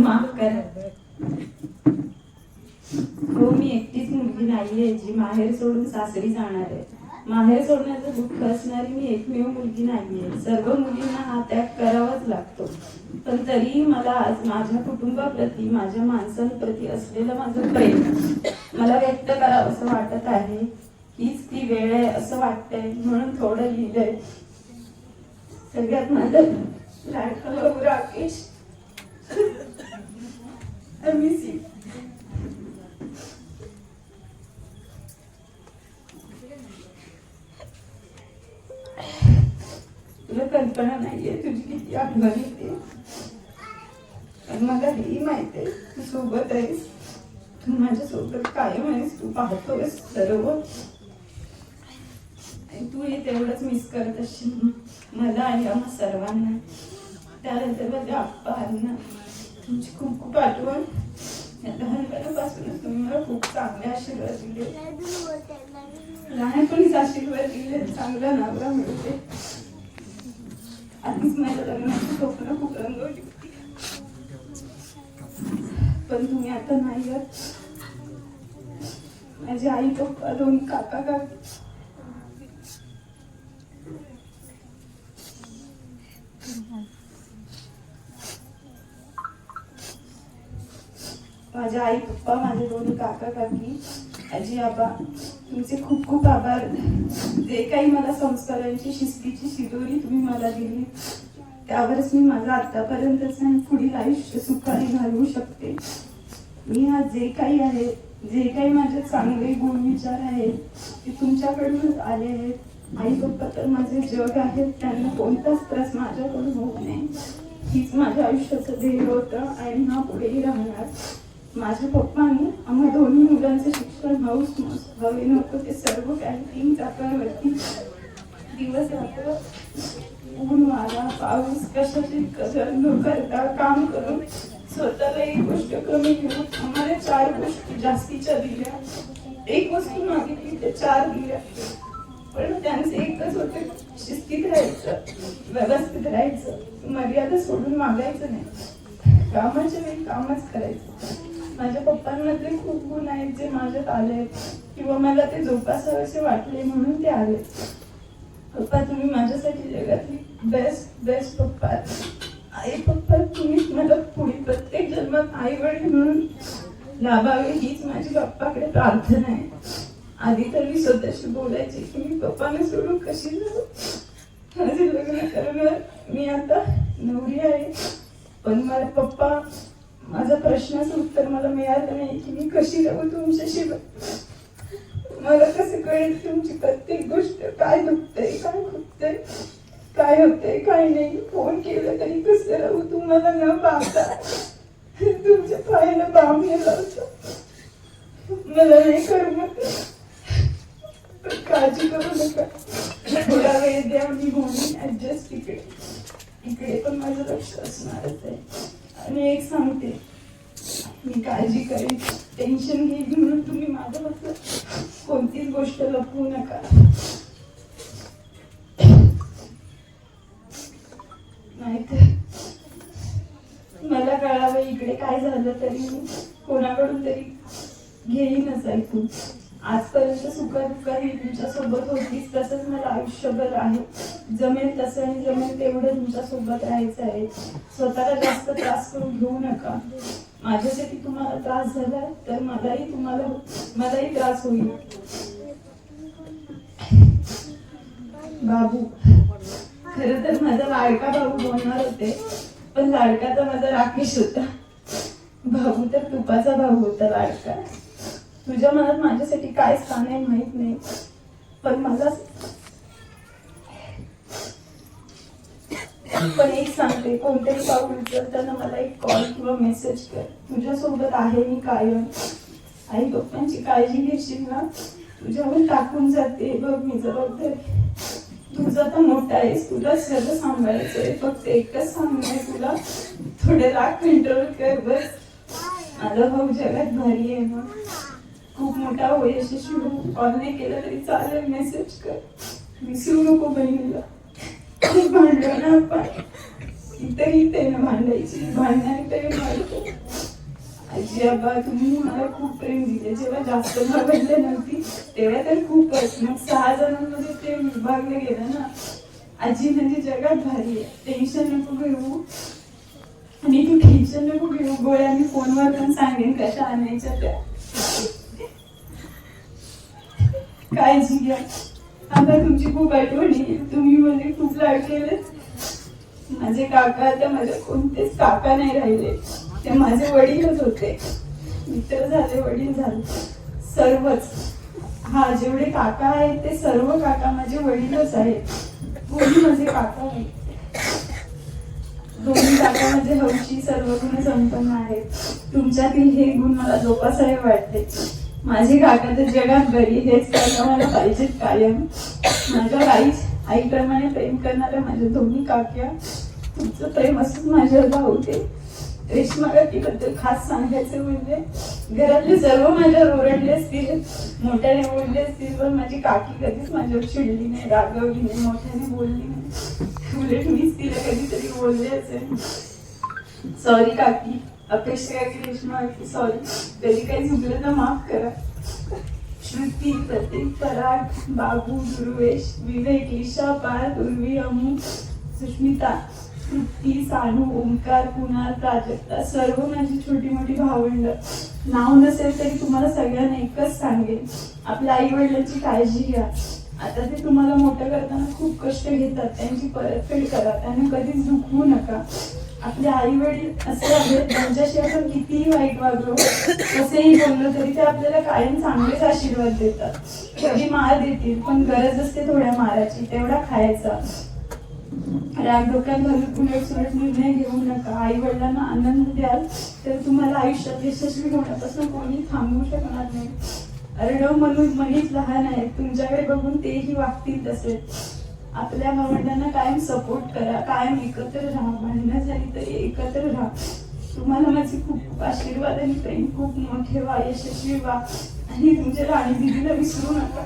माफ करा हो मी एकटीच मुलगी नाहीये जी माहेर सोडून सासरी जाणार आहे. माहेर सोडण्याचं दुःख असणारी मी एकमेव मुलगी नाहीये. सर्व मुलींना हा त्याग करावाच लागतो. पण तरीही मला आज माझ्या कुटुंबाप्रती माझ्या माणसांप्रती असलेलं माझं प्रेम मला व्यक्त करावं असं वाटत आहे. हीच ती वेळ आहे असं वाटतंय. म्हणून थोडं लिहिलंय. सगळ्यात माझं लाडका राकेश. I miss you. तुला कल्पना नाहीये तुझी किती आठवण येते मला हेही माहीत आहे तू सोबत आहेस तू माझ्या सोबत कायम आहेस तू पाहतोयस सर्व तू हे तेवढंच मिस करत असशील मला आणि आम्हा सर्वांना त्यानंतर माझ्या आप्पांना तुमची खूप खूप आठवण या लहानपणापासूनच तुम्ही मला खूप चांगले आशीर्वाद दिले लहानपणीच आशीर्वाद दिले चांगला नवरा मिळते आधीच माझ्या लग्नाची स्वप्न खूप रंगवली पण तुम्ही आता नाही आहात. माझी आई पप्पा दोन्ही काका काकी माझ्या आई पप्पा माझे दोन काका काकी आजी आबा तुमचे खूप खूप आभार. जे काही मला संस्कारांची शिस्तीची शिदोरी तुम्ही मला दिली त्यावरच मी माझं आतापर्यंतच आणि पुढील आयुष्य सुखाने घालवू शकते. मी आज जे काही आहे जे काही माझे चांगले गुण विचार आहेत ते तुमच्याकडूनच आले आहेत. आई पप्पा तर माझे जग आहेत त्यांना कोणताच त्रास माझ्याकडून होऊ नये. हीच माझ्या आयुष्याचं ध्येय होतं. आणि हा पुढेही राहणार. माझ्या पप्पांनी आम्हा दोन्ही मुलांचं शिक्षण हाऊस हवे नव्हतं. ते सर्व काही तीन चाकांवरती दिवस रात्र ऊन वारा पाऊस कशाची कसर न करता काम करून स्वतःला एक गोष्ट कमी घेऊन आम्हाला चार गोष्टी जास्तीच्या दिल्या. एक वस्तू मागितली ते चार दिल्या. पण त्यांचं एकच होतं शिस्तीत राहायचं व्यवस्थित राहायचं मर्यादा सोडून मागायचं नाही. कामाच्या वेळी कामच करायचं. माझ्या पप्पांमधले खूप गुण आहेत जे माझ्यात आले किंवा मला ते जोपासावेसे वाटले म्हणून ते आले पप्पा तुम्ही माझ्यासाठी जगातली बेस्ट बेस्ट पप्पा आई पप्पा तुम्ही मला पुढे प्रत्येक जन्मात आई वडील म्हणून लाभावे हीच माझी पप्पाकडे प्रार्थना आहे. आधी तर मी स्वतःशी बोलायची की मी पप्पाने सोडून कशी जाऊ? माझे लग्न करणार मी आता नवरी आहे. पण मला पप्पा माझ्या प्रश्नाचं उत्तर मला मिळालं नाही की मी कशी राहू तुमच्याशिवाय मला कसं कळेल तुमची प्रत्येक गोष्ट? काय दुखतंय? काय खुपतंय काय होतंय? काय नाही? फोन केलं तरी कसं राहू तुम्हाला न पाहता? तुमच्या पायानं बाम लावतो मला नाही करमत काळजी करू नका. थोडा वेळ द्या मी म्हणून ऍडजस्ट इकडे. इकडे पण माझं लक्ष असणारच आहे. मी एक सांगते. मी काळजी करेन. टेन्शन घेईन म्हणून तुम्ही माझं असं कोणतीच गोष्ट लपवू नका. नाहीतर मला कळावं इकडे काय झालं तरी कोणाकडून तरी घेईनच ऐकून. आजपर्यंत सुखदुःखात मी तुमच्यासोबत होती तसंच मला आयुष्यभर आहे. जमेल तसं आणि जमेल तेवढं तुमच्यासोबत राहायचं आहे. स्वतःला जास्त त्रास करून घेऊ नका. माझ्यासाठी तुम्हाला त्रास झाला तर मलाही तुम्हाला मलाही त्रास होईल. बाबू खर तर माझा लाडका भाऊ बोलणार होते पण लाडका तर माझा राकेश होता. भाऊ तर तुपाचा भाऊ होता लाडका. तुझ्या मनात माझ्यासाठी काय स्थान आहे माहीत नाही. पण मला पण एक सांगते कोणतेही पाऊल उचलताना मला एक कॉल किंवा मेसेज कर. तुझ्यासोबत आहे मी कायम. आई पप्पांची काळजी घेशील ना. तुझ्यावर टाकून जाते. बघ मी जबाबदारी तुझा तर मोठा आहेस तुला सगळं आहे फक्त एकच सांगणं आहे तुला थोडे राग कंट्रोल कर बस. माझा भाऊ हो, जगात भारी आहे मग खूप मोठा हो यशस्वी कॉल नाही केला तरी चालेल मेसेज कर. विसरू नको बहिणीला. भांडलो ना आपण इथंही त्याने भांडायची भांडणारी तरी भांडतो. आजी आबा तुम्ही मला खूप प्रेम दिले. जेव्हा जास्त भागले नव्हती तेव्हा तर खूपच. मग सहा जणांमध्ये प्रेम विभागलं गेलं ना. आजी म्हणजे जगात भारी आहे. टेन्शन नको घेऊ. आणि तू टेन्शन नको घेऊ. गोळ्या मी फोनवर पण सांगेन कशा आणायच्या त्या. काळजी घ्या आता तुमची खूप आठवण तुम्ही म्हणजे खूप लाड माझे काका आता माझे कोणतेच काका नाही राहिले. ते माझे वडीलच होते. मित्र झाले वडील झाले. सर्वच. हा जेवढे काका आहेत ते सर्व काका माझे वडीलच आहेत. कोणी माझे काका आहेत. दोन्ही काका माझे हौशी सर्व गुण संपन्न आहेत. तुमच्यातील हे गुण मला जोपासावे वाटते. माझी काका तर जगात बरी हेच करणं मला पाहिजेत कायम. माझ्या आई आईप्रमाणे प्रेम करणाऱ्या माझ्या दोन्ही काक्या तुमचं प्रेम असंच माझ्यावर भावते रेश्मा काकीबद्दल खास सांगायचं म्हणजे घरातले सर्व माझ्यावर ओरडले असतील मोठ्याने बोलले असतील पण माझी काकी कधीच माझ्यावर चिडली नाही रागवली नाही मोठ्याने बोलली नाही. उलट मीच तिला कधीतरी बोलले असेल. सॉरी काकी. अपेक्षा कृष्ण सॉरी कधी काही चुकलं तर माफ करा श्रुती प्रतीक पराग बाबू दुर्वेश विवेक ईशा पार उर्वी अमू सुष्मिता तृप्ती सानू ओंकार कुणाल प्राजक्ता सर्व माझी छोटी मोठी भावंड नाव नसेल तरी तुम्हाला सगळ्यांना एकच सांगेन आपल्या आई वडिलांची काळजी घ्या आता ते तुम्हाला मोठं करताना खूप कष्ट घेतात त्यांची परतफेड करा त्यांना कधीच दुखवू नका आपले आई वडील असे आहेत त्यांच्याशी आपण कितीही वाईट वागलो कसेही बोललो तरी ते आपल्याला कायम चांगलेच आशीर्वाद देतात. कधी मार देतील पण गरज असते थोड्या माराची तेवढा खायचा. राग डोक्यात घालून उलट सुलट निर्णय घेऊ नका. आई वडिलांना आनंद द्याल तर तुम्हाला आयुष्यात यशस्वी होण्यापासून कोणी थांबवू शकणार नाही. अर्णव म्हणून मनीच लहान आहे. तुमच्याकडे बघून तेही वागतील तसे. आपल्या भावंडांना कायम सपोर्ट करा कायम एकत्र राहा भांडणं झाली तरी एकत्र राहा. तुम्हाला माझे खूप आशीर्वाद आणि प्रेम खूप मोठे व्हा यशस्वी व्हा. आणि तुमच्या राणी दिदीला विसरू नका.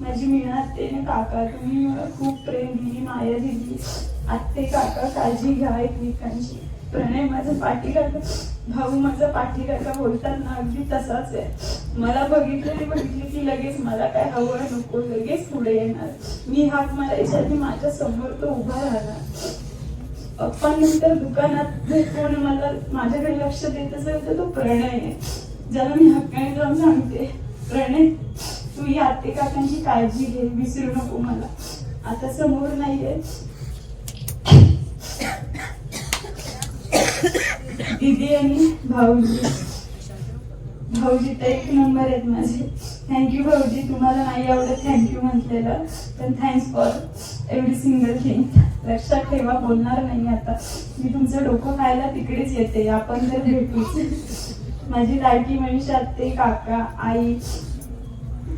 माझी मीना आत्तेने काका तुम्ही मला खूप प्रेम दिली माया दिली. आत्ते काका काळजी घ्या एकमेकांची. प्रणय माझा पाठीकाका भाऊ माझा पाठीकाका बोलतात ना अगदी तसाच आहे. मला बघितलं ते बघितलं की लगेच मला काय हवं नको लगेच पुढे येणार. मी हाक मारायच्या आधी माझ्यासमोर तो उभा राहणार. पप्पानंतर दुकानात जर कोण मला माझ्याकडे लक्ष देत असेल तर तो प्रणय आहे. ज्याला मी हक्काने जाऊन सांगते. प्रणय तू या आत्ते काकांची काळजी घे विसरू नको मला. आता समोर नाहीये. दीदी आणि भाऊजी. भाऊजी तर एक नंबर आहेत माझे. थँक्यू भाऊजी. तुम्हाला नाही आवडत थँक्यू म्हटलेलं पण thanks for every single thing लक्षात ठेवा बोलणार नाही आता. मी तुमचं डोकं खायला तिकडेच येते. आपण तर भेटूच माझी लाडकी मनीषा ते काका आई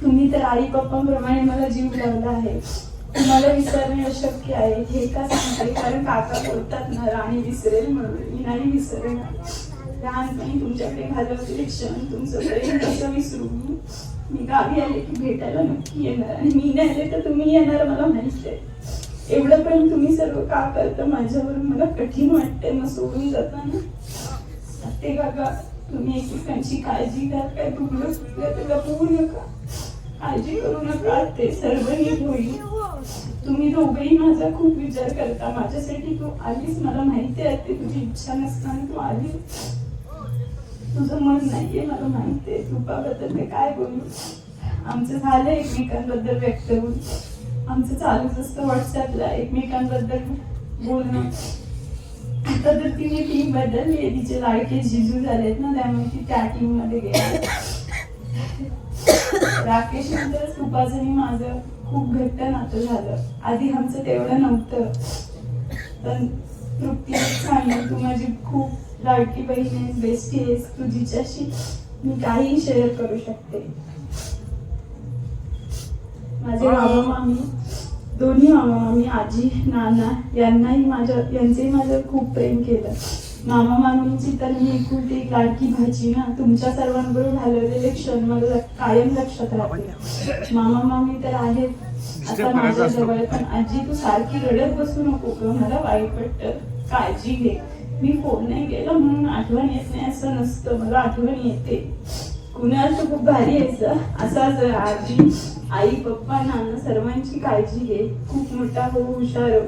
तुम्ही तर आई पप्पांप्रमाणे मला जीव लावला आहे. तुम्हाला विसरणे अशक्य आहे. हे का सांगते? कारण काका बोलतात ना राणी विसरेल म्हणून. मी नाही विसरणार. लहानपणी तुमच्याकडे घालवलेले क्षण तुमचं प्रेम कसं विसरू? मी गावी आले की भेटायला नक्की येणार. आणि मी नाही आले तर तुम्ही येणार मला माहिती आहे. एवढं पण तुम्ही सर्व का करता माझ्यावर? मला कठीण वाटते मग सोडून जाताना ते काका तुम्ही एकमेकांची काळजी घ्या. काय दुखलं तुला तर लपवू नका काळजी करू नका ते सर्व नीट होईल. तुम्ही दोघेही माझा खूप विचार करता. माझ्यासाठी तू आलीस मला माहिती आहे ते तुझी इच्छा नसताना तू आली तुझं मन नाहीये मला माहिती आहे. तुपाबद्दल मी काय बोलू? आमचं झालं एकमेकांबद्दल व्यक्त होऊन. आमचं चालूच असतं व्हॉट्सअपला एकमेकांबद्दल बोलणं. आता तर तिने टीम बदलली आहे. तिचे लाडके जिजू झालेत ना त्यामुळे ती त्या टीममध्ये गेली. राकेश नंतर सुपाचं आणि माझं खूप घट्ट नातं झालं. आधी आमचं तेवढं नव्हतं. पण तृप्ती सांगेल तू माझी खूप लाडकी बहीण आहेस बेस्टी आहेस. तू जिच्याशी मी काहीही शेअर करू शकते. माझे मामा मामी दोन्ही मामा मामी आजी नाना यांनाही माझ्या यांचेही माझ्यावर खूप प्रेम केलं. मामा मामींची तर मी एकुलती एक लाडकी भाची ना तुमच्या सर्वांबरोबर घालवलेले क्षण मला कायम लक्षात राहते मामा मामी तर आहेत आता माझ्या जवळ पण आजी तू सारखी रडत बसू नको मला वाईट वाटतं. काळजी घे. मी फोन नाही केला म्हणून आठवण येत नाही असं नसतं. मला आठवण येते. कुणाल तर खूप भारी यायचं असाच आजी आई पप्पा नाना सर्वांची काळजी घे. खूप मोठा हो हुशार हो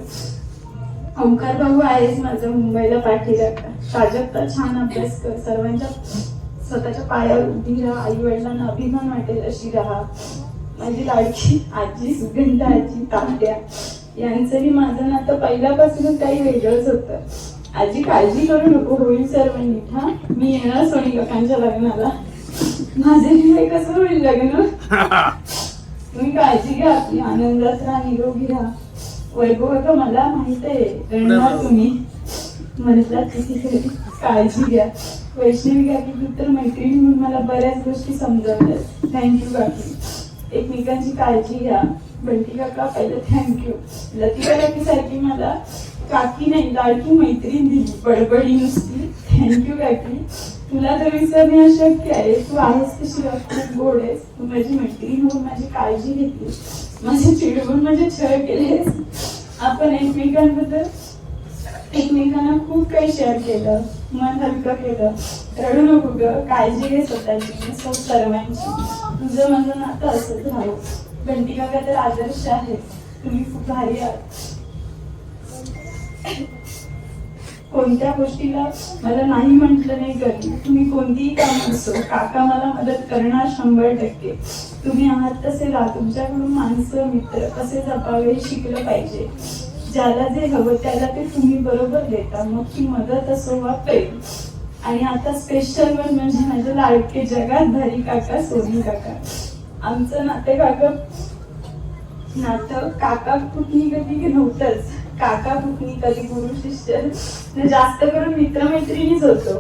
ओंकार भाऊ आहेच माझा मुंबईला पाठीला. प्राजक्ता छान अभ्यास कर. सर्वांच्या स्वतःच्या पायावर उभी राहा. आई वडिलांना अभिमान वाटेल अशी राहा. माझी लाडकी आजी सुगंध आजी तात्या यांचंही माझं नातं पहिल्यापासूनच काही वेगळंच होतं. आजी काळजी करू नको होईल सर्व नीट हा? मी येणार सोनी काकांच्या लग्नाला. माझे हे कसं होईल लग्न? तुम्ही काळजी घ्या. आपली आनंदात राहा निरोगी राहा. वैभव काका मला माहीत आहे. रडणार तुम्ही. म्हणतात किती काळजी घ्या. वैष्णवी काकी तू तर मैत्रिणी म्हणून मला बऱ्याच गोष्टी समजावल्यात थँक्यू काकी. एकमेकांची काळजी घ्या. बंटी काका पहिलं थँक्यू लतिका काकी सारखी मला काकी नाही लाडकी मैत्रीण दिली. बडबडी नुसती. थँक्यू काकी. तुला तर विसरणे अशक्य आहे. तू आहेस तशी खूप गोड आहेस. तू माझी मैत्रीण होऊन माझी काळजी घेतली. माझे चिडवून माझे छळ केले. आपण एकमेकांबद्दल एकमेकांना खूप काही शेअर केलं मन हलकं केलं. रडू नको ग काळजी घे स्वतःची सो सर्वांची. तुझं माझं नातं असंच राहू घंटी काका तर आदर्श आहे तुम्ही खूप भारी आहात. कोणत्या गोष्टीला मला नाही म्हटलं नाही कधी तुम्ही कोणतीही काम असो काका मला मदत करणार शंभर टक्के. तुम्ही आहात तसे राहा. तुमच्याकडून माणसं मित्र कसे जपावे शिकलं पाहिजे. ज्याला जे हवं त्याला ते तुम्ही बरोबर देता. मग ती मदत असो वा प्रेम. आणि आता स्पेशल वन म्हणजे माझे लाडके जगात भारी काका सोनी काका. आमचं नाते काका नातं काका कुठली कधी नव्हतंच. काका कुठली कधी गुरु शिष्य. जास्त करून मित्रमैत्रिणीच होतो.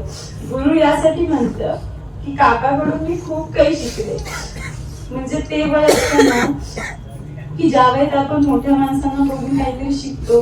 गुरु यासाठी म्हणतं की काकाकडून मी खूप काही शिकले. म्हणजे ते वय असतं ना की ज्या वेळेत आपण मोठ्या माणसांना बघून काहीतरी शिकतो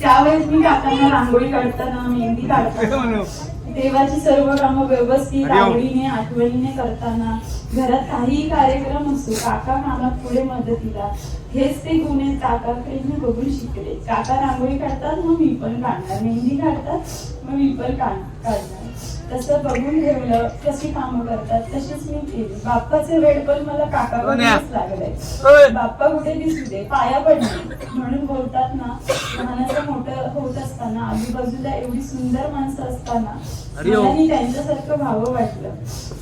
त्यावेळेस मी काकांना रांगोळी काढताना मेहंदी काढताना देवाची सर्व कामं व्यवस्थित हरिओम. आवडीने आठवणीने करताना घरात काहीही कार्यक्रम असो काका कामात पुढे मदतीला हेच ते गुण आहेत काकाकडे मी बघून शिकले. काका रांगोळी काढतात मग मी पण काढणार. मेहंदी काढतात मग मी पण काढ- काढणार. तसं बघून ठेवलं कशी कामं करतात तशीच मी केली. बाप्पाचे वेळ पण मला काकाकडूनच लागलंय बाप्पा कुठे दिसू दे? पाया पडले. म्हणून बोलतात ना लहानाचं मोठं होत असताना आजूबाजूला एवढी सुंदर माणसं असताना ही. त्यांच्यासारखं व्हावं वाटलं.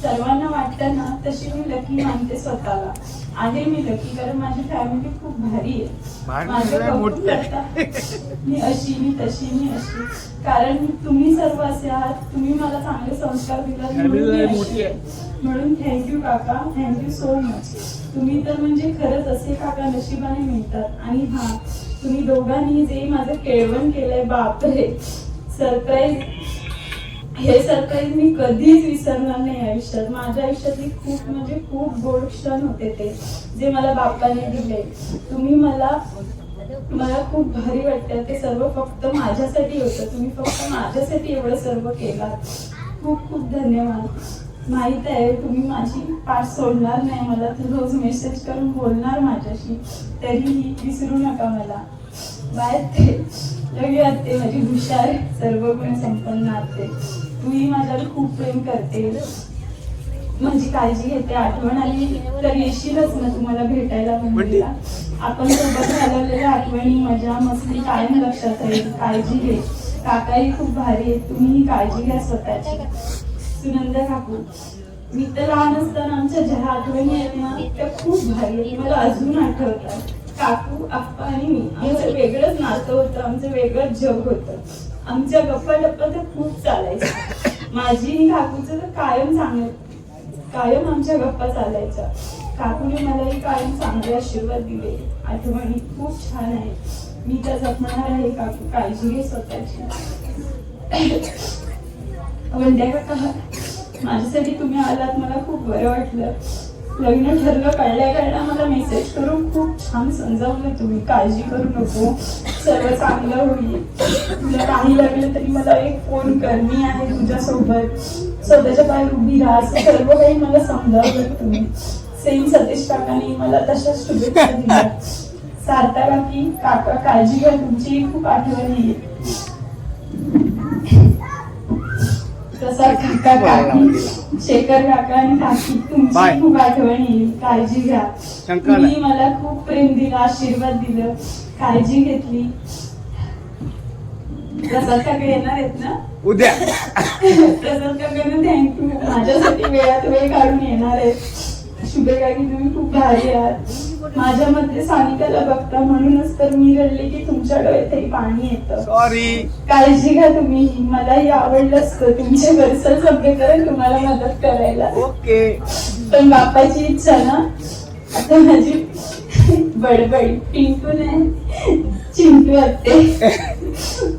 सर्वांना वाटतं ना तशी मी लकी मानते स्वतःला. आहे मी लकी कारण माझी फॅमिली खूप भारी आहे. मी अशी मी तशी मी अशी कारण तुम्ही सर्व असे आहात तुम्ही मला चांगले संस्कार. आहे. म्हणून थँक्यू काका थँक्यू सो मच तुम्ही तर म्हणजे खरंच असे काका नशिबाने मिळतात आणि हा तुम्ही दोघांनी जे माझं केळवण केलंय बापरे सरप्राईज हे सरप्राईज मी कधीच विसरणार नाही आयुष्यात. माझ्या आयुष्यातली खूप म्हणजे खूप गोड क्षण होते ते जे मला बाप्पाने दिले. तुम्ही मला मला खूप भारी वाटतं. ते सर्व फक्त माझ्यासाठी होतं. तुम्ही फक्त माझ्यासाठी एवढं सर्व केलात. खूप खूप धन्यवाद. माहीत आहे तुम्ही माझी पाठ सोडणार नाही. मला तू रोज मेसेज करून बोलणार माझ्याशी. तरीही विसरू नका मला. बाय ते लगे आते माझी हुशार सर्व गुण संपन्न आते तूही माझ्यावर खूप प्रेम करते. माझी काळजी घेते आठवण आली तर येशीलच ना तुम्हाला भेटायला मुंबईला आपण सोबत घालवलेल्या आठवणी मजा मस्ती कायम लक्षात राहील. काळजी घे. काकाही खूप भारी आहेत. तुम्हीही काळजी घ्या स्वतःची. सुनंद काकू मी तर लहान असताना आमच्या ज्या आठवणी आहेत ना त्या खूप भारी आहेत. मला अजून आठवतात. काकू आप्पा आणि मी. आमचं वेगळंच नातं होतं. आमचं वेगळंच जग होतं. आमच्या गप्पा टप्पा तर खूप चालायच्या. माझी आणि काकूचं तर कायम चांगलं कायम आमच्या गप्पा चालायच्या. काकूने मलाही कायम चांगले आशीर्वाद दिले. आठवणी खूप छान आहे मी त्या जपणार आहे काकू काळजी घे स्वतःची. वंद्या काका माझ्यासाठी तुम्ही आलात मला खूप बरं वाटलं. लग्न ठरलं कळल्या कळल्या मला मेसेज करून खूप छान समजावलं तुम्ही काळजी करू नको सर्व चांगलं होईल. तुला काही लागलं तरी मला एक फोन कर मी आहे तुझ्यासोबत. स्वतःच्या बाहेर उभी राहा असं सर्व काही मला समजावलं तुम्ही. सेम सतीश काकांनी मला तशाच शुभेच्छा दिल्या. सारता काकी काका काळजी घ्या तुमची खूप आठवण येईल. प्रसाद काका काकी शेखर काका आणि काकी तुमची. खूप आठवण येईल काळजी घ्या. तुम्ही मला खूप प्रेम दिलं आशीर्वाद दिलं. काळजी घेतली. प्रसाद काका येणार आहेत ना? उद्या. प्रसाद काकांना थँक्यू माझ्यासाठी वेळात वेळ काढून येणार आहेत. शुभे काकी तुम्ही खूप भारी आहात. माझ्यामध्ये सानिकाला बघता म्हणूनच तर मी रडले की तुमच्या डोळ्यातही पाणी येतं. सॉरी काळजी घ्या तुम्ही. मलाही आवडलं असतं तुमचे वर्सल सभ्यकरण तुम्हाला मदत करायला. ओके पण बापाची इच्छा ना. आता माझी बडबड पिंटू नाही चिंटू असते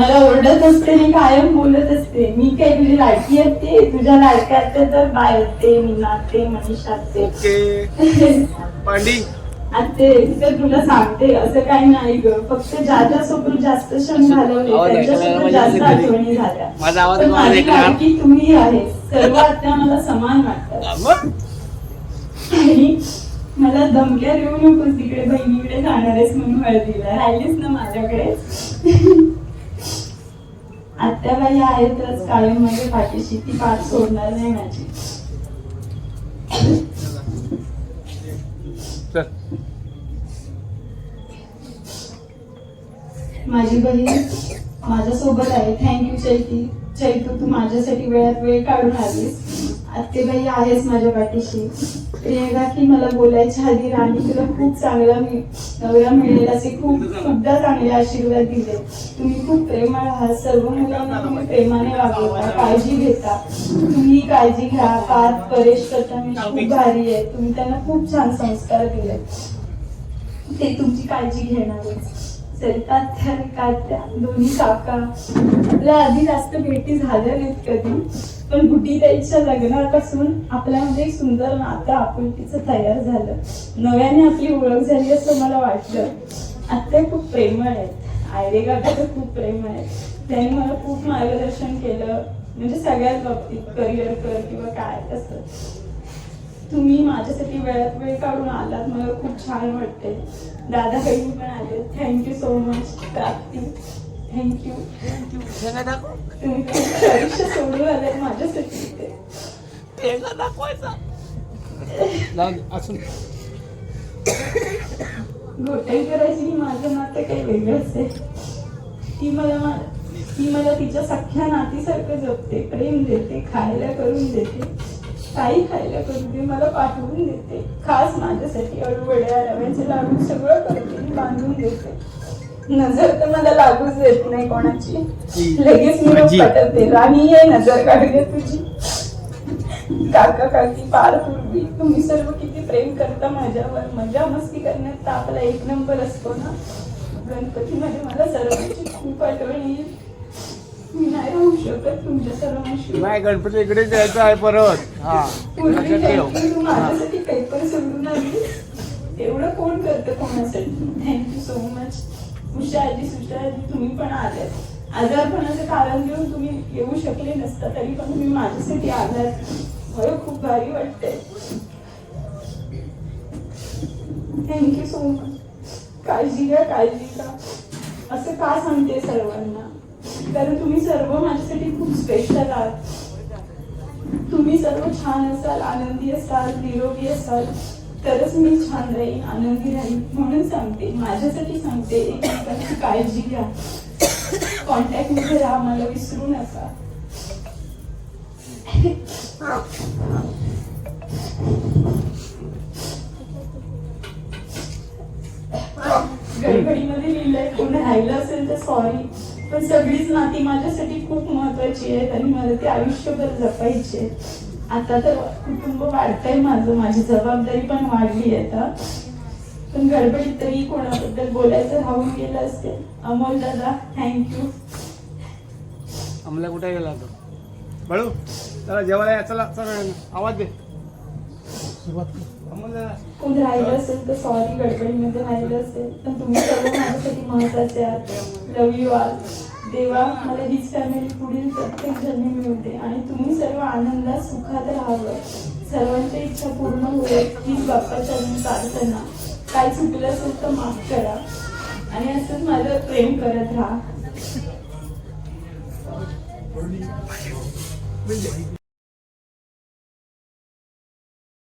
मला ओरडत असते मी कायम बोलत असते. मी काय तुझी लाडकी असते तुझ्या लाडक्या असते तर बाय असते मीना असते मनीषा असते. पांडी. आते तर तुला सांगते असं काही नाही ग. फक्त ज्याच्या सोबत जास्त क्षण घालवले त्यांच्यासोबत मजा जास्त. आठवणी झाल्या. पण मला माझी. लाडकी तुम्ही आहे. सर्व आत्या मला समान वाटतात. आणि मला धमक्या देऊ नकोस तिकडे बहिणीकडे जाणार आहेस म्हणून हळदीला राहिलीस ना माझ्याकडे? आत्याबाई आहेतच कायम माझ्या पाठीशी ती पाठ सोडणार नाही माझी. माझी बहीण माझ्यासोबत आहे. थँक्यू चैती. चैतू तू माझ्यासाठी वेळात वेळ काढून आलीस. आत्तेबाई आहेस माझ्या पाठीशी. प्रियंका की मला बोलायच्या आधी राणी तुला खूप चांगला मी नव्या मिळेल खूप खूपदा चांगले आशीर्वाद दिले. तुम्ही खूप प्रेमळ आहात. सर्व मुलांना तुम्ही प्रेमाने वागवता काळजी घेता. तुम्ही काळजी घ्या. पाच परेश करता. मी खूप भारी आहे. तुम्ही त्यांना खूप छान संस्कार दिले ते तुमची काळजी घेणारच. चलतात त्या कात्या दोन्ही काका. आपल्या आधी जास्त भेटी झाल्या नाहीत कधी पण गुटी गुटीताईच्या लग्नापासून आपल्यामध्ये एक सुंदर नातं आपुलकीचं तयार झालं. नव्याने आपली ओळख झाली असं मला वाटलं. आत्या खूप प्रेमळ आहेत. आयरे काका तर खूप प्रेमळ आहेत त्यांनी मला खूप मार्गदर्शन केलं. म्हणजे सगळ्याच बाबतीत करिअर कर किंवा काय असं तुम्ही माझ्यासाठी वेळात वेळ काढून आलात. मला खूप छान वाटते दादा बहिणी पण आले. Thank you so much Prapti thank you तुम्ही खूप आयुष्य सोडून आले माझ्यासाठी इथे. असून. गोटेकराची ही माझं नातं काही वेगळंच आहे. ती मला मा- ती मला तिच्या सख्या नातीसारखं जपते. प्रेम देते खायला करून देते. काही खायला करून दे मला पाठवून देते. खास माझ्यासाठी अळूवड्या रव्याचे लाडू सगळं करते आणि बांधून देते. नजर तर मला लागूच देत नाही कोणाची. लगेच मी. पटवते राणी ये नजर काढूया तुझी. काका काकी पार पूर्वी. तुम्ही सर्व किती प्रेम करता माझ्यावर. मजा मस्ती करण्यात तर आपला एक नंबर असतो ना. गणपतीमध्ये मला सर्वांची खूप आठवण येईल. मी नाही गणपती इकडे जायचं आहे परत. हा. लक्षात ठेव. पेपर सोडून आली एवढं कोण करतं कोणासाठी? थँक्यू सो मच उषा आजी सुषा आजी तुम्ही पण आजारपणाचं कारण देऊन तुम्ही येऊ शकले नसता तरी पण तुम्ही माझ्यासाठी आलात. मला खूप भारी वाटतंय. थँक्यू सो मच काळजी घ्या काळजी घ्या. असं का सांगते सर्वांना? कारण तुम्ही सर्व माझ्यासाठी खूप स्पेशल आहात. तुम्ही सर्व छान असाल आनंदी असाल निरोगी असाल तरच मी छान राहीन आनंदी राहीन. म्हणून सांगते माझ्यासाठी सांगते एकमेकांची काळजी घ्या. कॉन्टॅक्टमध्ये राहा मला विसरू नका. गडबडीमध्ये लिहिलंय कोण राहिलं असेल तर सॉरी पण सगळीच नाती माझ्यासाठी खूप महत्वाची आहेत आणि मला ते आयुष्यभर जपायची आहेत. आता तर कुटुंब वाढतंय माझं माझी जबाबदारी पण वाढली आहे आता. पण गडबडीत तरी कोणाबद्दल बोलायचं राहून गेलं असेल अमोल दादा थँक्यू अमला कुठे गेला तो? बळू चला जेवायला या चला चला आवाज दे. दादा कोण राहिलं असेल तर सॉरी गडबडीमध्ये राहिलं असेल पण तुम्ही सर्व माझ्यासाठी महत्त्वाचे आहात. लव यू आल देवा मला हीच फॅमिली पुढील प्रत्येक जन्मी मिळते आणि तुम्ही सर्व आनंदात सुखात राहावं. सर्वांच्या इच्छा पूर्ण होईल. हीच बाप्पाच्या प्रार्थना. काय चुकलं असेल तर माफ करा. आणि असंच माझं प्रेम करत राहा.